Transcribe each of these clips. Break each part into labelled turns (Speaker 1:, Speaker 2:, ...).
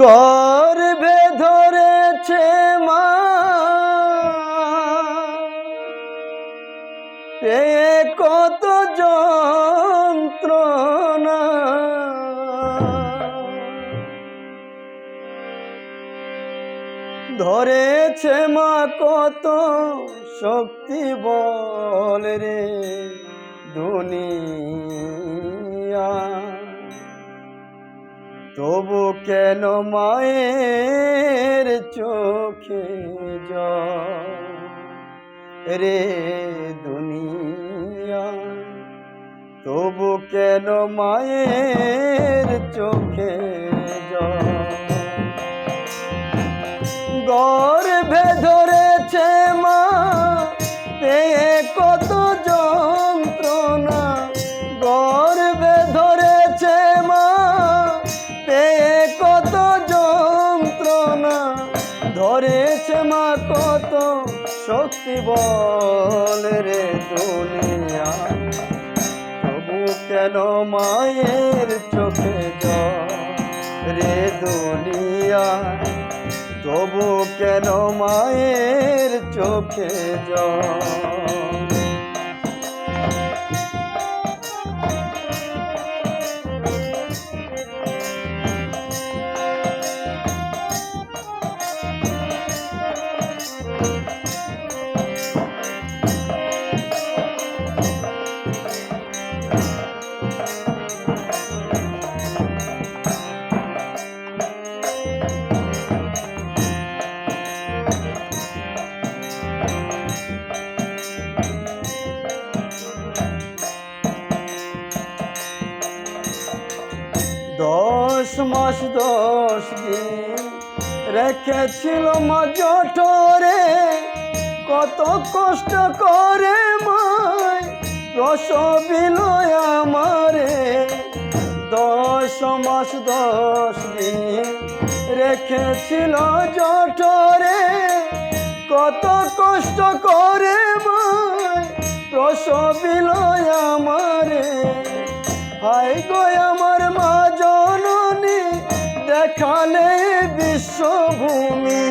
Speaker 1: গর্ভে ধরেছে মা। এ কত যন্ত্রণা। ধরেছে মা কত শক্তি বল রে দুনিয়া। তবু কেন মায়ের চোখে রে দুনিয়া? তবু কেন মায়ের চোখে গর্ভে ধরেছে বল রে দুনিয়া। তবু কেন মায়ের চোখে রে দুনিয়া? তবু কেন মায়ের চোখে জল? মাস দশ দিন রেখেছিল মা জঠরে কত কষ্ট করে মায় আমারে। দশ মাস দশ দিন রেখেছিল জঠরে কত কষ্ট করে মায় প্রসবিল আমারে। হাই গো দেখালে বিশ্বভূমি।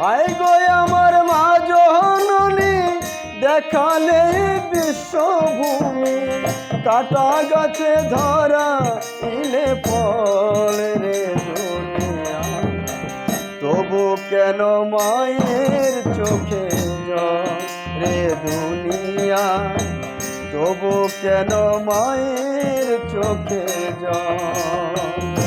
Speaker 1: হাই গো আমার মা জননী দেখালে বিশ্বভূমি। কাটা গাছে ধরা ইলে ফল রে তবু কেন মায়ের চোখে রে দুনিয়া? তবু কেন মায়ের চোখে জল?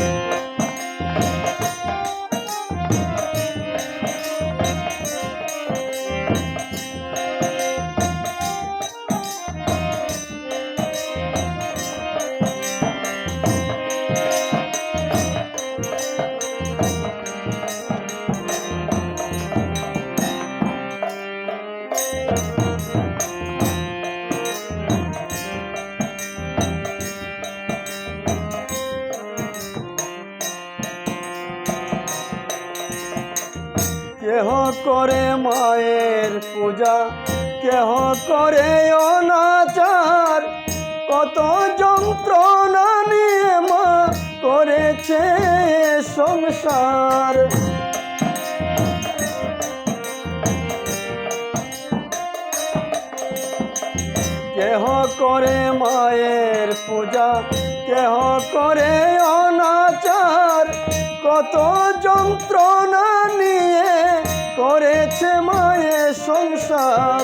Speaker 1: করে মায়ের পূজা, কেহ করে অনাচার। কত যন্ত্রণা নিয়ে মা করেছে সংসার। কেহ করে মায়ের পূজা, কেহ করে অনাচার। কত যন্ত্রণা নিয়ে করেছে মায়ের সংসার।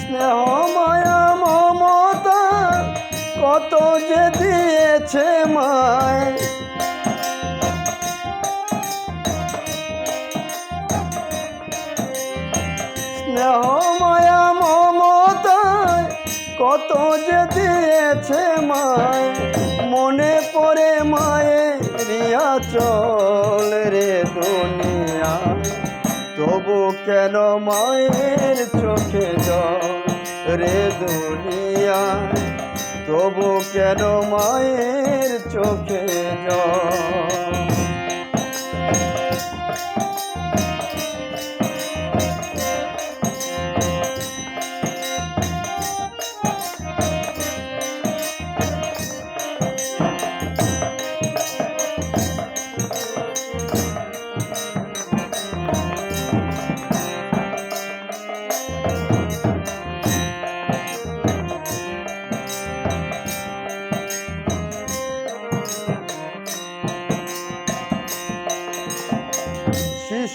Speaker 1: স্নেহ, মায়া, মমতা, কত যে দিয়েছে মায় স্নেহ, মায়া মমতায় কত যে দিয়েছে মায় মনে পড়ে মায়ে রিয়া চল রে কেন মায়ের চোখে রে দুনিয়া? তবু কেন মায়ের চোখে জল?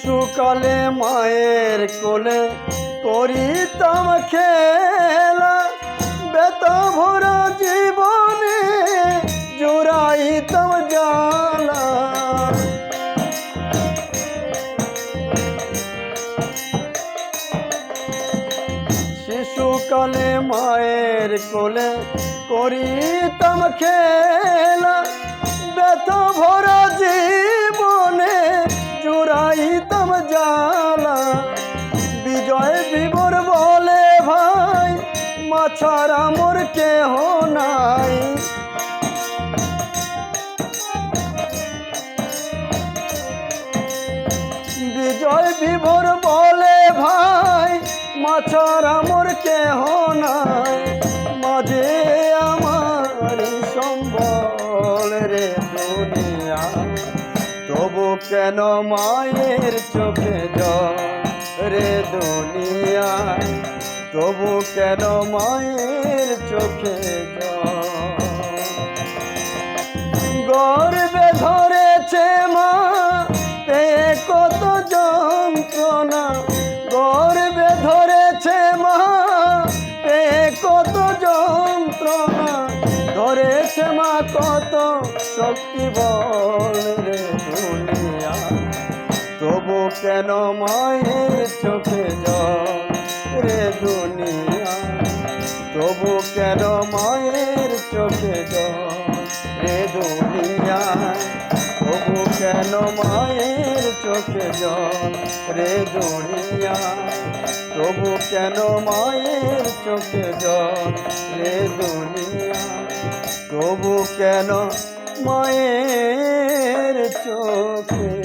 Speaker 1: চলে মায়ের কোলে করিতাম খেলা। বেতা ভরা জীবনে জোড়াইতাম জালা শিশুকালে মায়ের কোলে করিতাম খেলা। মাছারা মোর কেহ নাই। বিজয় বিভোর বলে ভাই মাছার আমর কেহ নাই। মাঝে আমার সম্বল রে দুনিয়া, তবু কেন মায়ের চোখে জল রে দুনিয়া? তবু কেন মায়ের চোখে গর্বে ধরেছে মা পেয়ে কত যন্ত্রণা। গর্বে ধরেছে মা পেয়ে কত যন্ত্রণা। ধরেছে মা কত শক্তি বল রে তবু কেন মায়ের চোখে জল রে দুনিয়া তবু কেন মায়ের চোখে রে দুনিয়া তবু কেন মায়ের চোখে জল? রে দুনিয়া তবু কেন মায়ের চোখে জল? রে দুনিয়া তবু কেন মায়ের চোখে